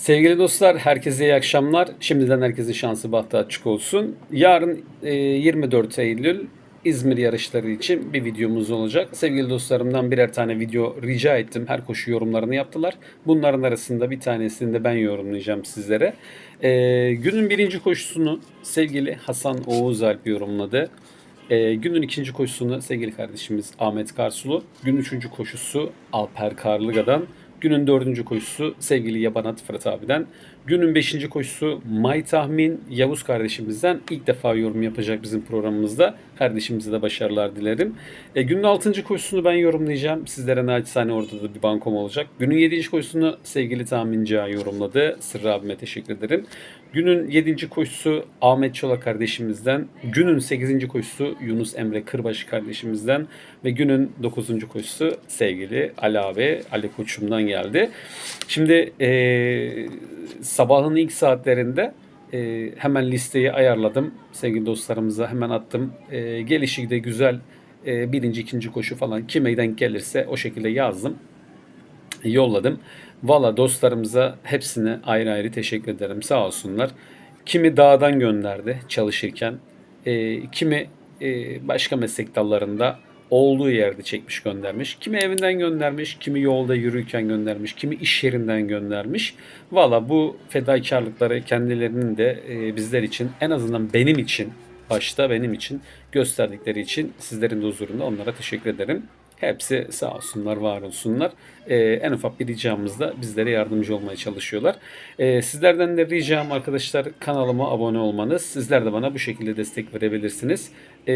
Sevgili dostlar, herkese iyi akşamlar. Şimdiden herkesin şansı bahtı açık olsun. Yarın e, 24 Eylül İzmir yarışları için bir videomuz olacak. Sevgili dostlarımdan birer tane video rica ettim. Her koşu yorumlarını yaptılar. Bunların arasında bir tanesini de ben yorumlayacağım sizlere. E, günün birinci koşusunu sevgili Hasan Oğuz Alp yorumladı. E, günün ikinci koşusunu sevgili kardeşimiz Ahmet Karsulu. Gün üçüncü koşusu Alper Karlıga'dan. Günün dördüncü koşusu sevgili Yabanat Fırat abiden. Günün beşinci koşusu May Tahmin Yavuz kardeşimizden ilk defa yorum yapacak bizim programımızda. Kardeşimize de başarılar dilerim. E, günün altıncı koşusunu ben yorumlayacağım. Sizlere naçizane orada da bir bankom olacak. Günün yedinci koşusunu sevgili Tahminci yorumladı. Sırrı abime teşekkür ederim. Günün yedinci koşusu Ahmet Çolak kardeşimizden. Günün sekizinci koşusu Yunus Emre Kırbaşı kardeşimizden. Ve günün dokuzuncu koşusu sevgili Ali abi, Ali Koçum'dan geldi. Şimdi eee, sabahın ilk saatlerinde eee, hemen listeyi ayarladım. Sevgili dostlarımıza hemen attım. Eee gelişi de güzel eee, birinci, ikinci koşu falan kime denk gelirse o şekilde yazdım yolladım. Valla dostlarımıza hepsine ayrı ayrı teşekkür ederim. Sağ olsunlar. Kimi dağdan gönderdi çalışırken. e, kimi e, başka meslek dallarında olduğu yerde çekmiş göndermiş. Kimi evinden göndermiş, kimi yolda yürürken göndermiş, kimi iş yerinden göndermiş. Valla bu fedakarlıkları kendilerinin de e, bizler için en azından benim için başta benim için gösterdikleri için sizlerin de huzurunda onlara teşekkür ederim. Hepsi sağ olsunlar, var olsunlar. Ee, en ufak bir ricamız da bizlere yardımcı olmaya çalışıyorlar. Ee, sizlerden de ricam arkadaşlar kanalıma abone olmanız. Sizler de bana bu şekilde destek verebilirsiniz. Ee,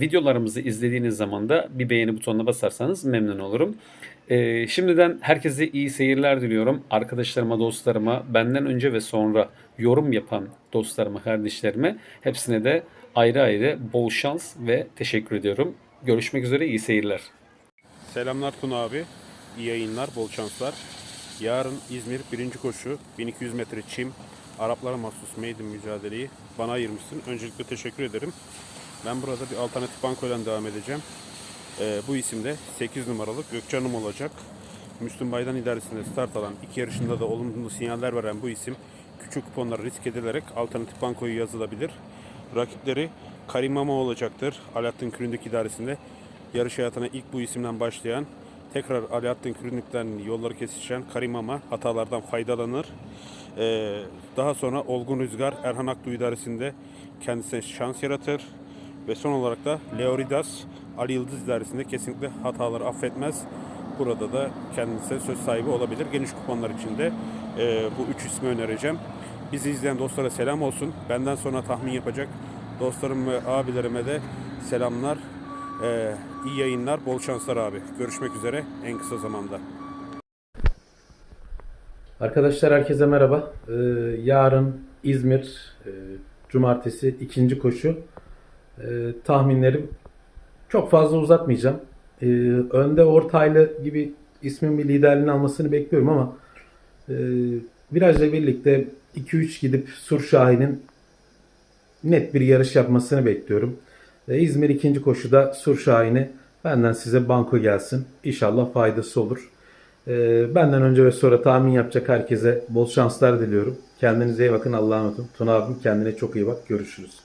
videolarımızı izlediğiniz zaman da bir beğeni butonuna basarsanız memnun olurum. Ee, şimdiden herkese iyi seyirler diliyorum. Arkadaşlarıma, dostlarıma, benden önce ve sonra yorum yapan dostlarıma, kardeşlerime hepsine de ayrı ayrı bol şans ve teşekkür ediyorum. Görüşmek üzere, iyi seyirler. Selamlar Tuna abi. İyi yayınlar, bol şanslar. Yarın İzmir birinci koşu 1200 metre çim Araplara mahsus maiden mücadeleyi bana ayırmışsın. Öncelikle teşekkür ederim. Ben burada bir alternatif bankoyla devam edeceğim. Ee, bu isimde 8 numaralı Gökcan'ım olacak. Müslüm Baydan idaresinde start alan, iki yarışında da olumlu sinyaller veren bu isim küçük kuponlara risk edilerek alternatif bankoyu yazılabilir. Rakipleri Karim Mama olacaktır. Alaaddin Küründük idaresinde yarış hayatına ilk bu isimden başlayan, tekrar Alaaddin Küründük'ten yolları kesişen Karim Mama hatalardan faydalanır. Ee, daha sonra Olgun Rüzgar Erhan Aktu idaresinde kendisine şans yaratır. Ve son olarak da Leoridas Ali Yıldız idaresinde kesinlikle hataları affetmez. Burada da kendisine söz sahibi olabilir. Geniş kuponlar içinde e, bu üç ismi önereceğim. Bizi izleyen dostlara selam olsun. Benden sonra tahmin yapacak dostlarım ve abilerime de selamlar. E, iyi yayınlar, bol şanslar abi. Görüşmek üzere en kısa zamanda. Arkadaşlar herkese merhaba. Ee, yarın İzmir, e, cumartesi ikinci koşu. Ee, tahminlerim çok fazla uzatmayacağım. Ee, önde ortaylı gibi ismin bir liderliğini almasını bekliyorum ama e, virajla birlikte 2-3 gidip Sur Şahin'in net bir yarış yapmasını bekliyorum. İzmir ikinci koşuda Sur Şahin'i benden size banko gelsin. İnşallah faydası olur. Ee, benden önce ve sonra tahmin yapacak herkese bol şanslar diliyorum. Kendinize iyi bakın. Allah'a emanet olun. Tuna abim kendine çok iyi bak. Görüşürüz.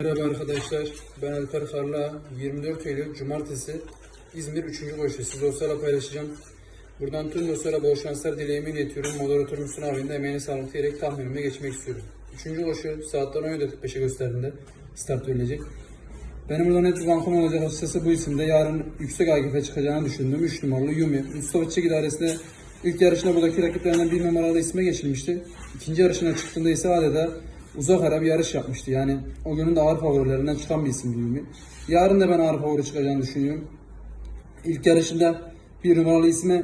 Merhaba arkadaşlar, ben Alper Karla. 24 Eylül Cumartesi İzmir 3. koşu. Siz dostlarla paylaşacağım. Buradan tüm dostlara bol şanslar dileğimi iletiyorum. Moderatör Müslüm abinin de emeğine sağlık diyerek tahminime geçmek istiyorum. 3. koşu saatler 17.45'e gösterdiğinde start verilecek. Benim burada net bir bankom olacak açıkçası bu isimde. Yarın yüksek AGF çıkacağını düşündüğüm 3 numaralı Yumi. Mustafa Çiçek idaresinde ilk yarışında buradaki rakiplerinden bir numaralı isme geçilmişti. İkinci yarışına çıktığında ise adeta uzak ara bir yarış yapmıştı. Yani o günün de ağır favorilerinden çıkan bir isimdi Yumi. Yarın da ben ağır favori çıkacağını düşünüyorum. İlk yarışında bir numaralı isme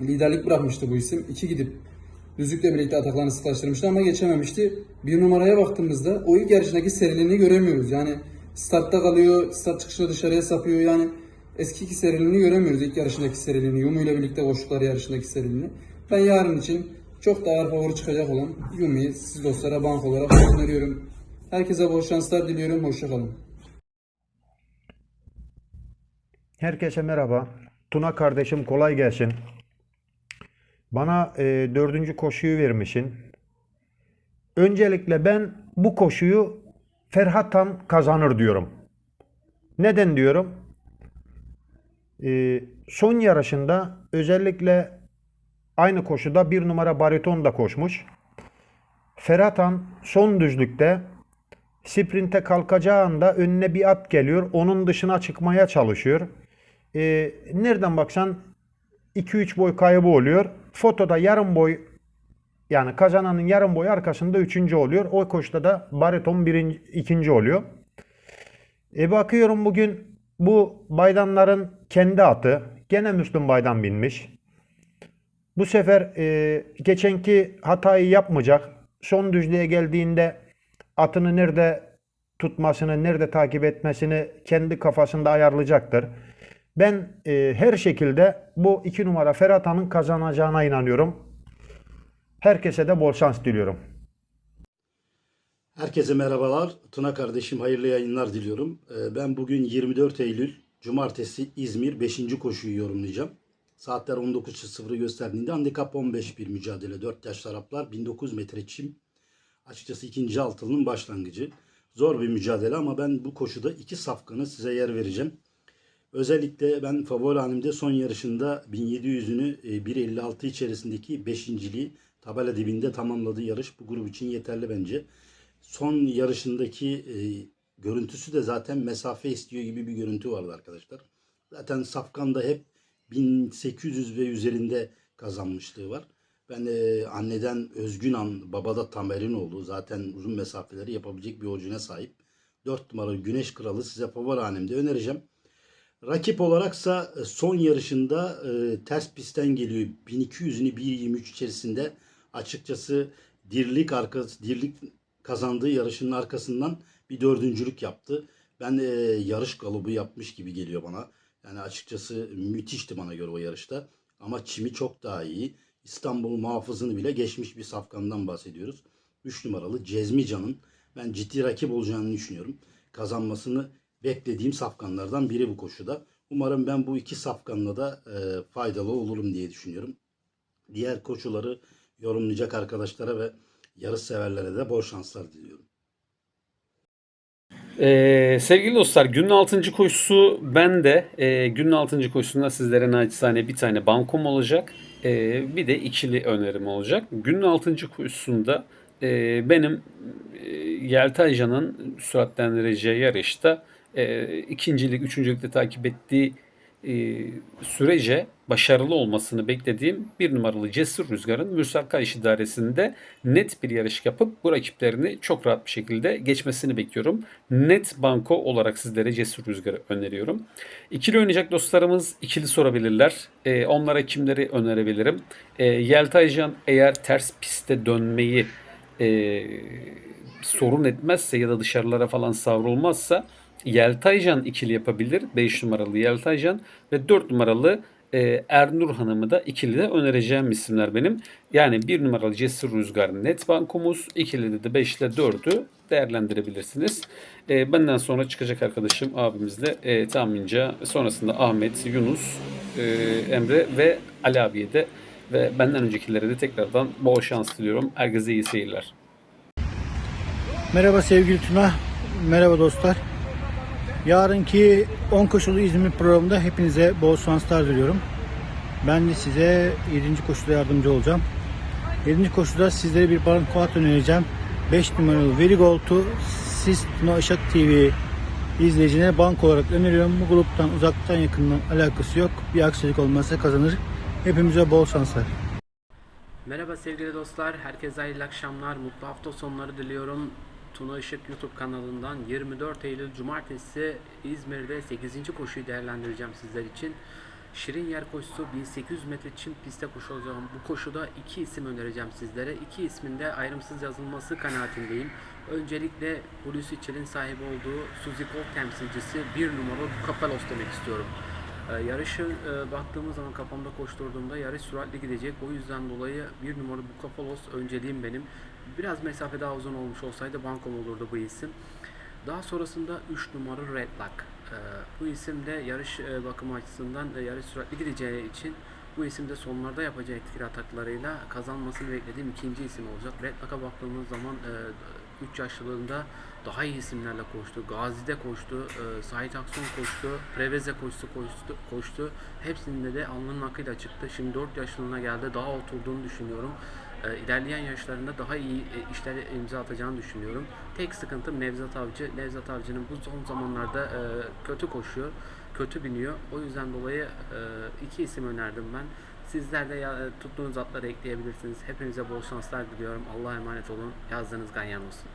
liderlik bırakmıştı bu isim. İki gidip Düzlükle birlikte ataklarını sıklaştırmıştı ama geçememişti. Bir numaraya baktığımızda o ilk yarışındaki seriliğini göremiyoruz. Yani startta kalıyor, start çıkışında dışarıya sapıyor. Yani eski seriliğini göremiyoruz ilk yarışındaki seriliğini. Yumu ile birlikte koştukları yarışındaki seriliğini. Ben yarın için çok daha ağır favori çıkacak olan Yumi'yi siz dostlara bank olarak öneriyorum. Herkese bol şanslar diliyorum. Hoşçakalın. Herkese merhaba. Tuna kardeşim kolay gelsin. Bana e, dördüncü koşuyu vermişsin. Öncelikle ben bu koşuyu Ferhatan kazanır diyorum. Neden diyorum? E, son yarışında özellikle aynı koşuda bir numara bariton da koşmuş. Ferhatan son düzlükte sprinte kalkacağı anda önüne bir at geliyor. Onun dışına çıkmaya çalışıyor. E, nereden baksan 2-3 boy kaybı oluyor. Fotoda yarım boy yani kazananın yarım boy arkasında üçüncü oluyor. O koşuda da bariton birinci, ikinci oluyor. E bakıyorum bugün bu baydanların kendi atı. Gene Müslüm Baydan binmiş. Bu sefer e, geçenki hatayı yapmayacak. Son düzlüğe geldiğinde atını nerede tutmasını, nerede takip etmesini kendi kafasında ayarlayacaktır. Ben e, her şekilde bu iki numara Ferhata'nın kazanacağına inanıyorum. Herkese de bol şans diliyorum. Herkese merhabalar. Tuna kardeşim hayırlı yayınlar diliyorum. Ee, Ben bugün 24 Eylül Cumartesi İzmir 5. koşuyu yorumlayacağım. Saatler 19.00 gösterdiğinde handikap 15 bir mücadele. 4 yaşlı Araplar 1900 metre çim. Açıkçası ikinci altılının başlangıcı. Zor bir mücadele ama ben bu koşuda iki safkanı size yer vereceğim. Özellikle ben favori halimde son yarışında 1700'ünü e, 1.56 içerisindeki 5.liği tabela dibinde tamamladığı yarış bu grup için yeterli bence. Son yarışındaki e, görüntüsü de zaten mesafe istiyor gibi bir görüntü vardı arkadaşlar. Zaten Safkan'da hep 1800 ve üzerinde kazanmışlığı var. Ben e, anneden Özgünan, babada Tamerinoğlu zaten uzun mesafeleri yapabilecek bir orijine sahip. 4 numaralı Güneş Kralı size favori hanemde önereceğim. Rakip olaraksa e, son yarışında e, ters pistten geliyor. 1200'ünü 1.23 içerisinde açıkçası dirlik arkası dirlik kazandığı yarışının arkasından bir dördüncülük yaptı. Ben e, yarış galubu yapmış gibi geliyor bana. Yani açıkçası müthişti bana göre o yarışta. Ama çimi çok daha iyi. İstanbul muhafızını bile geçmiş bir safkandan bahsediyoruz. 3 numaralı Cezmican'ın ben ciddi rakip olacağını düşünüyorum. Kazanmasını beklediğim safkanlardan biri bu koşuda. Umarım ben bu iki safkanla da e, faydalı olurum diye düşünüyorum. Diğer koşuları yorumlayacak arkadaşlara ve yarış severlere de bol şanslar diliyorum. Ee, sevgili dostlar günün 6. koşusu bende. Ee, günün 6. koşusunda sizlere naçizane bir tane bankom olacak. Ee, bir de ikili önerim olacak. Günün 6. koşusunda e, benim e, Yeltaycan'ın süratlendireceği yarışta e, ikincilik, üçüncülükte takip ettiği e, sürece başarılı olmasını beklediğim bir numaralı Cesur Rüzgar'ın Mürsel Kayış idaresinde net bir yarış yapıp bu rakiplerini çok rahat bir şekilde geçmesini bekliyorum. Net banko olarak sizlere Cesur Rüzgar'ı öneriyorum. İkili oynayacak dostlarımız ikili sorabilirler. E, onlara kimleri önerebilirim? E, Yeltaycan eğer ters piste dönmeyi e, sorun etmezse ya da dışarılara falan savrulmazsa Yeltaycan ikili yapabilir. 5 numaralı Yeltaycan ve 4 numaralı e, Ernur Hanım'ı da ikili de önereceğim isimler benim. Yani 1 numaralı Cesur Rüzgar net bankomuz. İkili de 5 ile 4'ü değerlendirebilirsiniz. E, benden sonra çıkacak arkadaşım abimizle e, tahmince sonrasında Ahmet, Yunus, e, Emre ve Ali abiye de ve benden öncekilere de tekrardan bol şans diliyorum. Herkese iyi seyirler. Merhaba sevgili Tuna, merhaba dostlar. Yarınki 10 koşulu İzmir programında hepinize bol şanslar diliyorum. Ben de size 7. koşuda yardımcı olacağım. 7. koşuda sizlere bir bankoat önereceğim. 5 numaralı Very Gold to siz Tuna Işık TV izleyicilerine bank olarak öneriyorum. Bu gruptan uzaktan yakından alakası yok. Bir aksilik olmazsa kazanır. Hepimize bol şanslar. Merhaba sevgili dostlar, herkese hayırlı akşamlar, mutlu hafta sonları diliyorum. Tuna Işık YouTube kanalından 24 Eylül Cumartesi İzmir'de 8. koşuyu değerlendireceğim sizler için. Şirin Yer koşusu 1800 metre çim pistte koşulacağım. Bu koşuda iki isim önereceğim sizlere. İki ismin de ayrımsız yazılması kanaatindeyim. Öncelikle Hulusi Çel'in sahibi olduğu Suzy Gold temsilcisi bir numaralı Bukapelos demek istiyorum. Ee, yarışı e, baktığımız zaman kafamda koşturduğumda yarış süratli gidecek. O yüzden dolayı bir numaralı Bukapelos önceliğim benim. Biraz mesafe daha uzun olmuş olsaydı bankom olurdu bu isim. Daha sonrasında 3 numaralı Red Lock. Ee, bu isim de yarış e, bakımı açısından e, yarış süratli gideceği için Bu isim de sonlarda yapacağı etkili ataklarıyla kazanmasını beklediğim ikinci isim olacak. Red Bull'a baktığımız zaman 3 yaşlılığında daha iyi isimlerle koştu. Gazi'de koştu, e, Sait Akson koştu, Preveze koştu, koştu, koştu. Hepsinde de alnının akıyla çıktı. Şimdi 4 yaşlılığına geldi. Daha oturduğunu düşünüyorum. E, ilerleyen yaşlarında daha iyi e, işler imza atacağını düşünüyorum. Tek sıkıntı Nevzat Avcı. Nevzat Avcı'nın bu son zamanlarda e, kötü koşuyor, kötü biniyor. O yüzden dolayı e, iki isim önerdim ben. Sizler de ya, tuttuğunuz atları ekleyebilirsiniz. Hepinize bol şanslar diliyorum. Allah'a emanet olun. Yazdığınız ganyan olsun.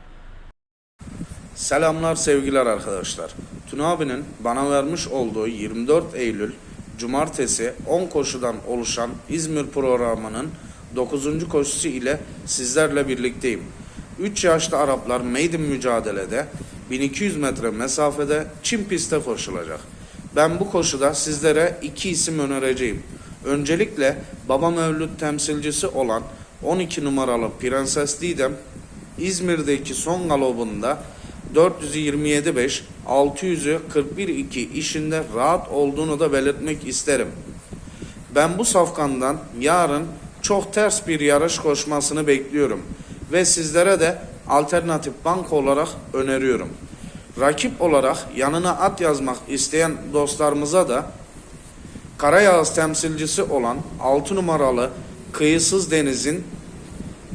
Selamlar sevgiler arkadaşlar. Tuna abinin bana vermiş olduğu 24 Eylül Cumartesi 10 koşudan oluşan İzmir programının 9. koşusu ile sizlerle birlikteyim. 3 yaşlı Araplar maiden mücadelede 1200 metre mesafede çim pistte koşulacak. Ben bu koşuda sizlere iki isim önereceğim. Öncelikle Baba Mevlüt temsilcisi olan 12 numaralı Prenses Didem İzmir'deki son galobunda 427.5, 600'ü 41.2 işinde rahat olduğunu da belirtmek isterim. Ben bu safkandan yarın çok ters bir yarış koşmasını bekliyorum ve sizlere de alternatif bank olarak öneriyorum. Rakip olarak yanına at yazmak isteyen dostlarımıza da Karayağız temsilcisi olan 6 numaralı Kıyısız Deniz'in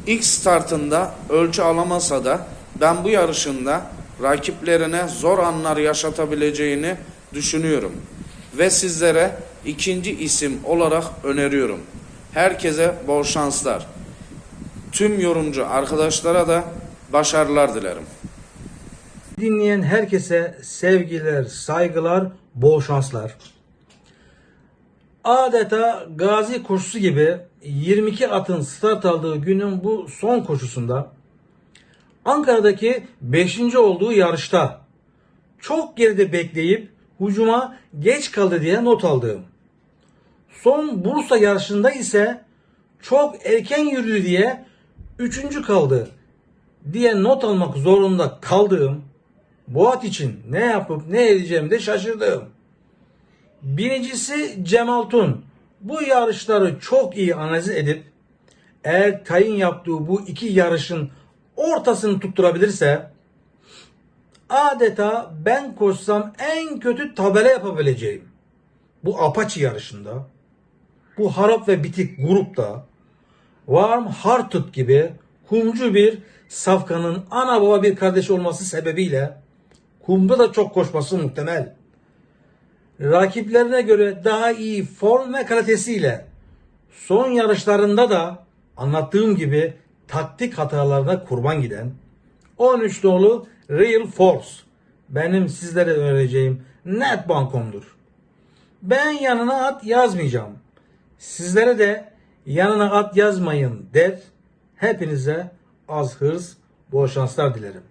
ilk startında ölçü alamasa da ben bu yarışında rakiplerine zor anlar yaşatabileceğini düşünüyorum. Ve sizlere ikinci isim olarak öneriyorum. Herkese bol şanslar. Tüm yorumcu arkadaşlara da başarılar dilerim. Dinleyen herkese sevgiler, saygılar, bol şanslar. Adeta gazi koşusu gibi 22 atın start aldığı günün bu son koşusunda Ankara'daki 5. olduğu yarışta çok geride bekleyip hucuma geç kaldı diye not aldığım. Son Bursa yarışında ise çok erken yürüdü diye 3. kaldı diye not almak zorunda kaldığım bu at için ne yapıp ne edeceğim de şaşırdım. Birincisi Cemal Tun. Bu yarışları çok iyi analiz edip eğer tayin yaptığı bu iki yarışın ortasını tutturabilirse adeta ben koşsam en kötü tabela yapabileceğim. Bu Apache yarışında, bu harap ve bitik grupta Warm Hearted gibi kumcu bir safkanın ana baba bir kardeşi olması sebebiyle kumda da çok koşması muhtemel. Rakiplerine göre daha iyi form ve kalitesiyle son yarışlarında da anlattığım gibi taktik hatalarına kurban giden 13 dolu Real Force benim sizlere önereceğim net bankomdur. Ben yanına at yazmayacağım. Sizlere de yanına at yazmayın der. Hepinize az hırs, bol şanslar dilerim.